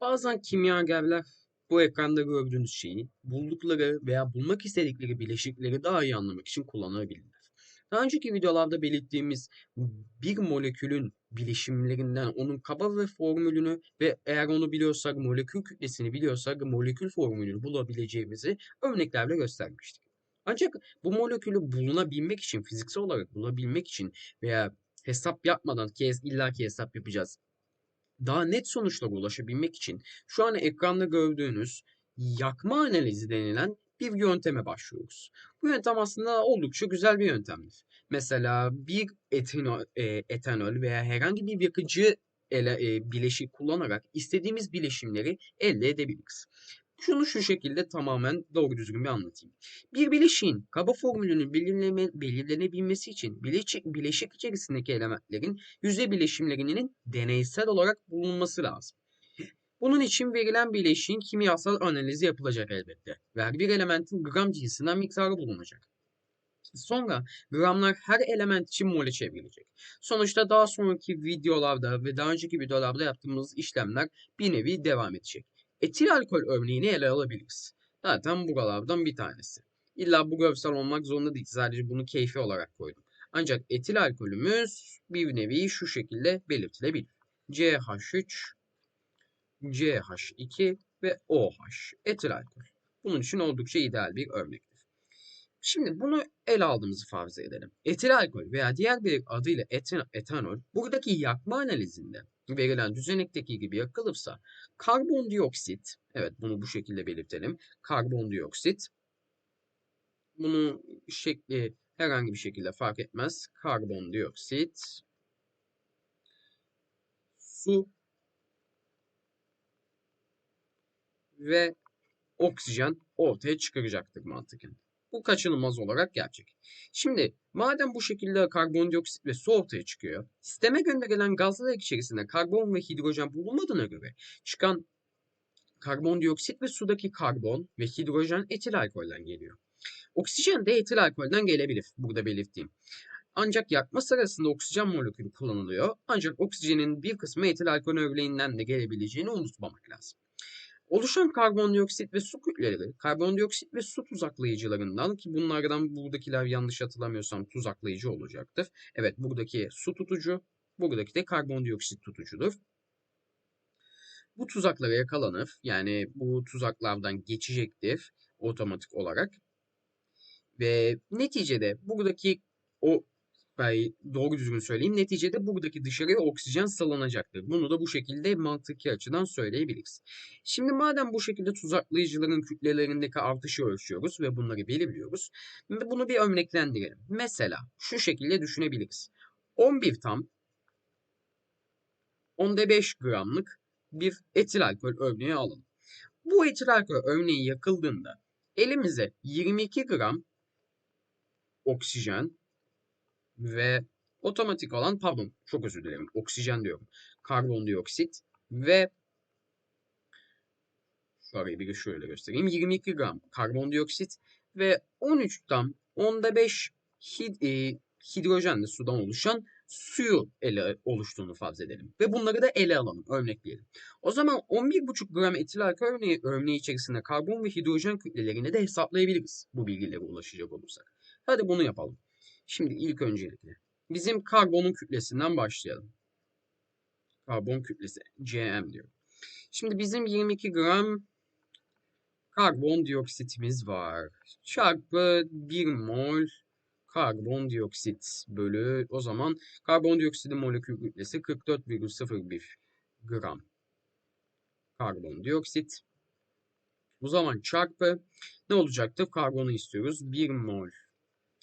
Bazen kimyagerler bu ekranda gördüğünüz şeyi buldukları veya bulmak istedikleri bileşikleri daha iyi anlamak için kullanabilirler. Daha önceki videolarda belirttiğimiz bir molekülün bileşimlerinden onun kaba ve formülünü ve eğer onu biliyorsak molekül kütlesini biliyorsak molekül formülünü bulabileceğimizi örneklerle göstermiştik. Ancak bu molekülü bulunabilmek için, fiziksel olarak bulabilmek için veya hesap yapmadan ki illaki hesap yapacağız daha net sonuçlara ulaşabilmek için şu an ekranda gördüğünüz yakma analizi denilen bir yönteme başlıyoruz. Bu yöntem aslında oldukça güzel bir yöntemdir. Mesela bir etanol, e, etanol veya herhangi bir yakıcı ele, e, bileşik kullanarak istediğimiz bileşimleri elde edebiliriz. Şunu şu şekilde tamamen doğru düzgün bir anlatayım. Bir bileşiğin kaba formülünün belirleme, belirlenebilmesi için bileşik, bileşik içerisindeki elementlerin yüzey bileşimlerinin deneysel olarak bulunması lazım. Bunun için verilen bileşiğin kimyasal analizi yapılacak elbette. Ve bir elementin gram cinsinden miktarı bulunacak. Sonra gramlar her element için mole çevrilecek. Sonuçta daha sonraki videolarda ve daha önceki videolarda yaptığımız işlemler bir nevi devam edecek. Etil alkol örneğini ele alabiliriz. Zaten buralardan bir tanesi. İlla bu görsel olmak zorunda değil. Sadece bunu keyfi olarak koydum. Ancak etil alkolümüz bir nevi şu şekilde belirtilebilir. CH3, CH2 ve OH etil alkol. Bunun için oldukça ideal bir örnektir. Şimdi bunu ele aldığımızı farz edelim. Etil alkol veya diğer bir adıyla etanol buradaki yakma analizinde verilen düzenekteki gibi yakılırsa karbondioksit, evet bunu bu şekilde belirtelim. Karbondioksit, bunu şekli herhangi bir şekilde fark etmez. Karbondioksit, su ve oksijen ortaya çıkaracaktır mantıken. Bu kaçınılmaz olarak gerçek. Şimdi madem bu şekilde karbondioksit ve su ortaya çıkıyor, sisteme gönderilen gazlar içerisinde karbon ve hidrojen bulunmadığına göre çıkan karbondioksit ve sudaki karbon ve hidrojen etil alkolden geliyor. Oksijen de etil alkolden gelebilir burada belirttiğim. Ancak yakma sırasında oksijen molekülü kullanılıyor. Ancak oksijenin bir kısmı etil alkol örneğinden de gelebileceğini unutmamak lazım. Oluşan karbondioksit ve su kütleleri, karbondioksit ve su tuzaklayıcılarından ki bunlardan buradakiler yanlış hatırlamıyorsam tuzaklayıcı olacaktır. Evet buradaki su tutucu, buradaki de karbondioksit tutucudur. Bu tuzaklara yakalanır. Yani bu tuzaklardan geçecektir otomatik olarak. Ve neticede buradaki o ben doğru düzgün söyleyeyim. Neticede buradaki dışarıya oksijen salınacaktır. Bunu da bu şekilde mantıki açıdan söyleyebiliriz. Şimdi madem bu şekilde tuzaklayıcıların kütlelerindeki artışı ölçüyoruz ve bunları belirliyoruz. Bunu bir örneklendirelim. Mesela şu şekilde düşünebiliriz. 11 tam 10'da 5 gramlık bir etil alkol örneği alalım. Bu etil alkol örneği yakıldığında elimize 22 gram oksijen ve otomatik olan pardon çok özür dilerim oksijen diyorum. Karbondioksit ve şurayı bir şöyle göstereyim. 22 gram karbondioksit ve 13 gram onda 5 hid, e, hidrojenli sudan oluşan suyu ele oluştuğunu farz edelim. Ve bunları da ele alalım, örnekleyelim. O zaman 11,5 gram etil alkol örneği, örneği içerisinde karbon ve hidrojen kütlelerini de hesaplayabiliriz bu bilgilere ulaşacak olursak. Hadi bunu yapalım. Şimdi ilk öncelikle bizim karbonun kütlesinden başlayalım. Karbon kütlesi Cm diyor. Şimdi bizim 22 gram karbondioksitimiz var. Çarpı 1 mol karbondioksit bölü o zaman karbondioksitin molekül kütlesi 44,01 gram karbondioksit. O zaman çarpı ne olacaktır? Karbonu istiyoruz. 1 mol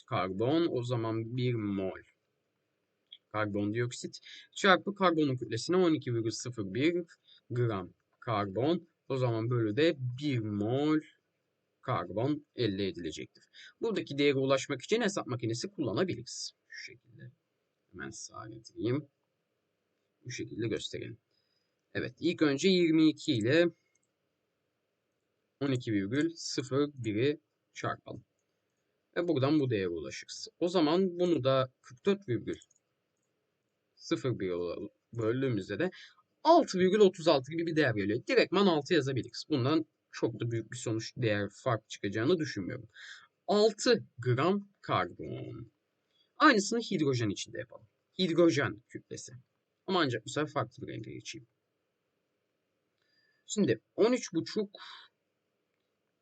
karbon o zaman 1 mol karbondioksit çarpı karbonun kütlesine 12,01 gram karbon o zaman bölü de 1 mol karbon elde edilecektir. Buradaki değere ulaşmak için hesap makinesi kullanabiliriz. Şu şekilde. Hemen sağa getireyim. Bu şekilde gösterelim. Evet ilk önce 22 ile 12,01'i çarpalım. Ve buradan bu değere ulaşırız. O zaman bunu da 44,01 böldüğümüzde de 6,36 gibi bir değer geliyor. Direktman 6 yazabiliriz. Bundan çok da büyük bir sonuç değer fark çıkacağını düşünmüyorum. 6 gram karbon. Aynısını hidrojen içinde yapalım. Hidrojen kütlesi. Ama ancak bu sefer farklı bir renge geçeyim. Şimdi 13,5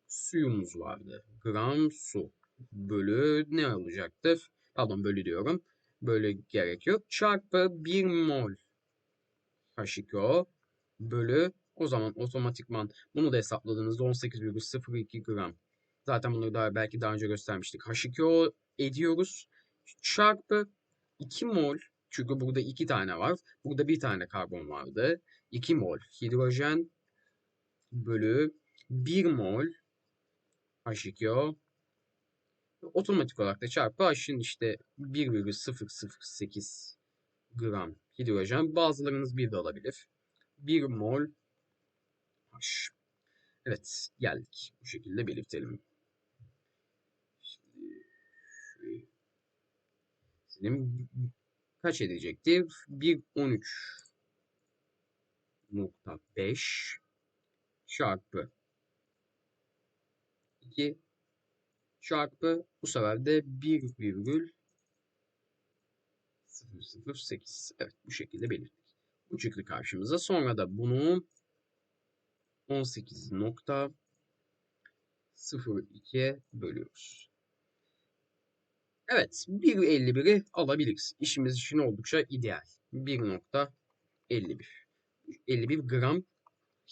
suyumuz vardı. Gram su bölü ne olacaktır? Pardon bölü diyorum. Bölü gerek yok. Çarpı 1 mol H2O bölü o zaman otomatikman bunu da hesapladığınızda 18,02 gram. Zaten bunu daha belki daha önce göstermiştik. H2O ediyoruz. Çarpı 2 mol çünkü burada 2 tane var. Burada bir tane karbon vardı. 2 mol hidrojen bölü 1 mol H2O otomatik olarak da çarpı H'in işte 1,008 gram hidrojen. Bazılarınız bir de alabilir. 1 mol H. Evet geldik. Bu şekilde belirtelim. Şimdi senin kaç edecektir? 1.13.5 çarpı 2 çarpı bu sefer de 1,008. Evet bu şekilde belirttik. Bu çıktı karşımıza. Sonra da bunu 18.02'ye bölüyoruz. Evet 1.51'i alabiliriz. İşimiz için oldukça ideal. 1.51. 51 gram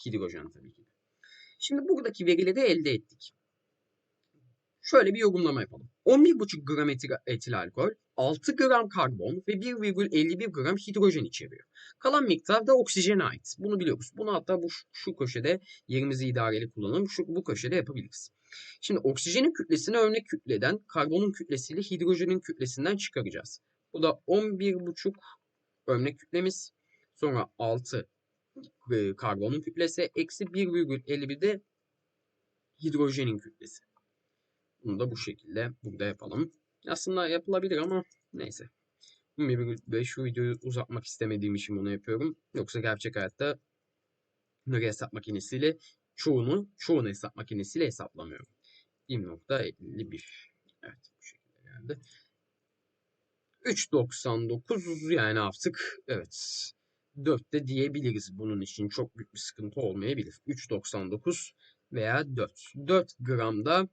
hidrojen tabii ki. Şimdi buradaki verileri elde ettik. Şöyle bir yorumlama yapalım. 11,5 gram etil, alkol, 6 gram karbon ve 1,51 gram hidrojen içeriyor. Kalan miktar da oksijene ait. Bunu biliyoruz. Bunu hatta bu şu köşede yerimizi idareli kullanalım. Şu, bu köşede yapabiliriz. Şimdi oksijenin kütlesini örnek kütleden karbonun kütlesiyle hidrojenin kütlesinden çıkaracağız. Bu da 11,5 örnek kütlemiz. Sonra 6 e, karbonun kütlesi eksi 1,51 de hidrojenin kütlesi. Bunu da bu şekilde burada yapalım. Aslında yapılabilir ama neyse. Ben şu videoyu uzatmak istemediğim için bunu yapıyorum. Yoksa gerçek hayatta bunları hesap makinesiyle çoğunu, çoğunu hesap makinesiyle hesaplamıyorum. 1.51 Evet bu şekilde geldi. 3.99 yani artık evet 4 de diyebiliriz bunun için çok büyük bir sıkıntı olmayabilir. 3.99 veya 4. 4 gramda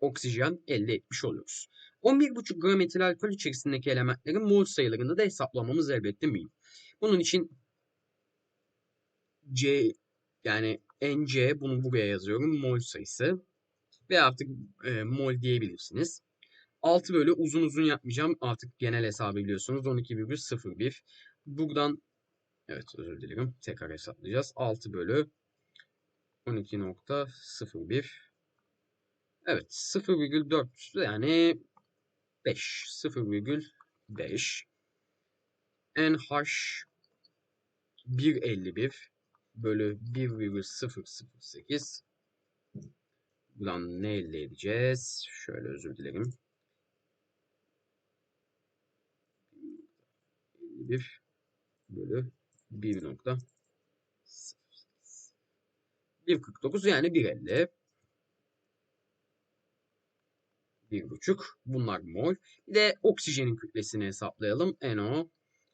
oksijen elde etmiş oluyoruz. 11,5 gram etil alkol içerisindeki elementlerin mol sayılarını da hesaplamamız elbette mühim. Bunun için C yani NC bunu buraya yazıyorum mol sayısı ve artık e, mol diyebilirsiniz. 6 böyle uzun uzun yapmayacağım. Artık genel hesabı biliyorsunuz. 12,01. Buradan evet özür dilerim. Tekrar hesaplayacağız. 6 bölü 12.01 Evet 0,4 yani 5 0,5 NH 151 bölü 1,008 Buradan ne elde edeceğiz? Şöyle özür dilerim. 51 bölü 1.149 yani 1.50 1,5. Bunlar mol. Bir de oksijenin kütlesini hesaplayalım. NO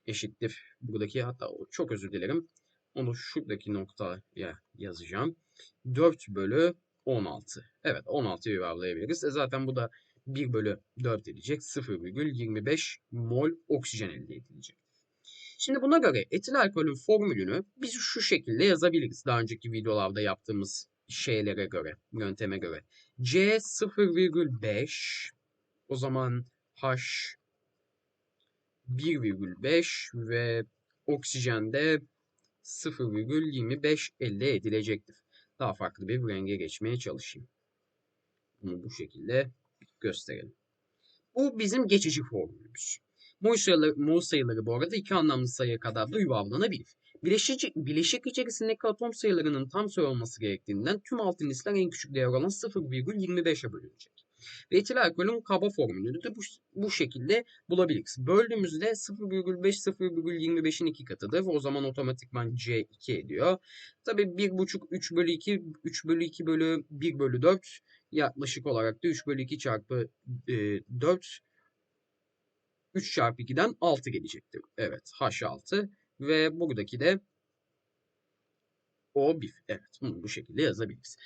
eşittir. Buradaki hatta çok özür dilerim. Onu şuradaki noktaya yazacağım. 4 bölü 16. Evet 16'yı yuvarlayabiliriz. E zaten bu da 1 bölü 4 edecek. 0,25 mol oksijen elde edilecek. Şimdi buna göre etil alkolün formülünü biz şu şekilde yazabiliriz. Daha önceki videolarda yaptığımız şeylere göre, yönteme göre. C 0,5 o zaman H 1,5 ve oksijende 0,25 elde edilecektir. Daha farklı bir renge geçmeye çalışayım. Bunu bu şekilde gösterelim. Bu bizim geçici formülümüz. Mol sayıları, bu arada iki anlamlı sayıya kadar da yuvarlanabilir. Bileşik, bileşik içerisindeki atom sayılarının tam sayı olması gerektiğinden tüm altın en küçük değer olan 0,25'e bölünecek. Ve etil alkolün kaba formülünü de bu, bu şekilde bulabiliriz. Böldüğümüzde 0,5 0,25'in 2 katıdır. O zaman otomatikman C2 ediyor. Tabi 1,5 3 bölü 2 3 bölü 2 bölü 1 bölü 4 yaklaşık olarak da 3 bölü 2 çarpı e, 4 3 çarpı 2'den 6 gelecektir. Evet H6 ve buradaki de O1. Evet bunu bu şekilde yazabiliriz.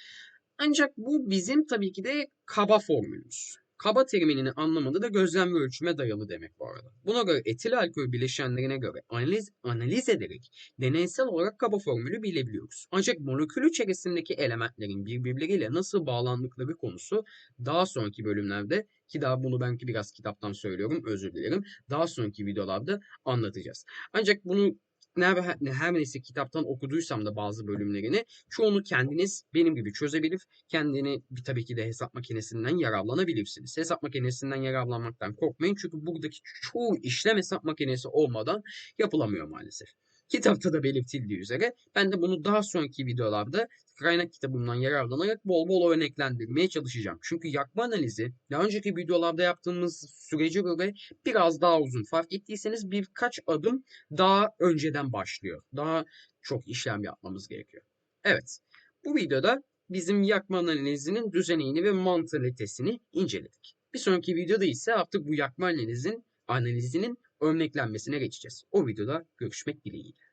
Ancak bu bizim tabii ki de kaba formülümüz. Kaba teriminin anlamında da gözlem ve ölçüme dayalı demek bu arada. Buna göre etil alkol bileşenlerine göre analiz, analiz ederek deneysel olarak kaba formülü bilebiliyoruz. Ancak molekül içerisindeki elementlerin birbirleriyle nasıl bağlandıkları konusu daha sonraki bölümlerde ki daha bunu belki biraz kitaptan söylüyorum özür dilerim. Daha sonraki videolarda anlatacağız. Ancak bunu her, her neyse kitaptan okuduysam da bazı bölümlerini çoğunu kendiniz benim gibi çözebilir. Kendini bir tabii ki de hesap makinesinden yararlanabilirsiniz. Hesap makinesinden yararlanmaktan korkmayın. Çünkü buradaki çoğu işlem hesap makinesi olmadan yapılamıyor maalesef. Kitapta da belirtildiği üzere ben de bunu daha sonraki videolarda kaynak kitabımdan yararlanarak bol bol örneklendirmeye çalışacağım. Çünkü yakma analizi daha önceki videolarda yaptığımız sürece göre biraz daha uzun. Fark ettiyseniz birkaç adım daha önceden başlıyor. Daha çok işlem yapmamız gerekiyor. Evet, bu videoda bizim yakma analizinin düzenini ve mantalitesini inceledik. Bir sonraki videoda ise artık bu yakma analizin, analizinin örneklenmesine geçeceğiz. O videoda görüşmek dileğiyle.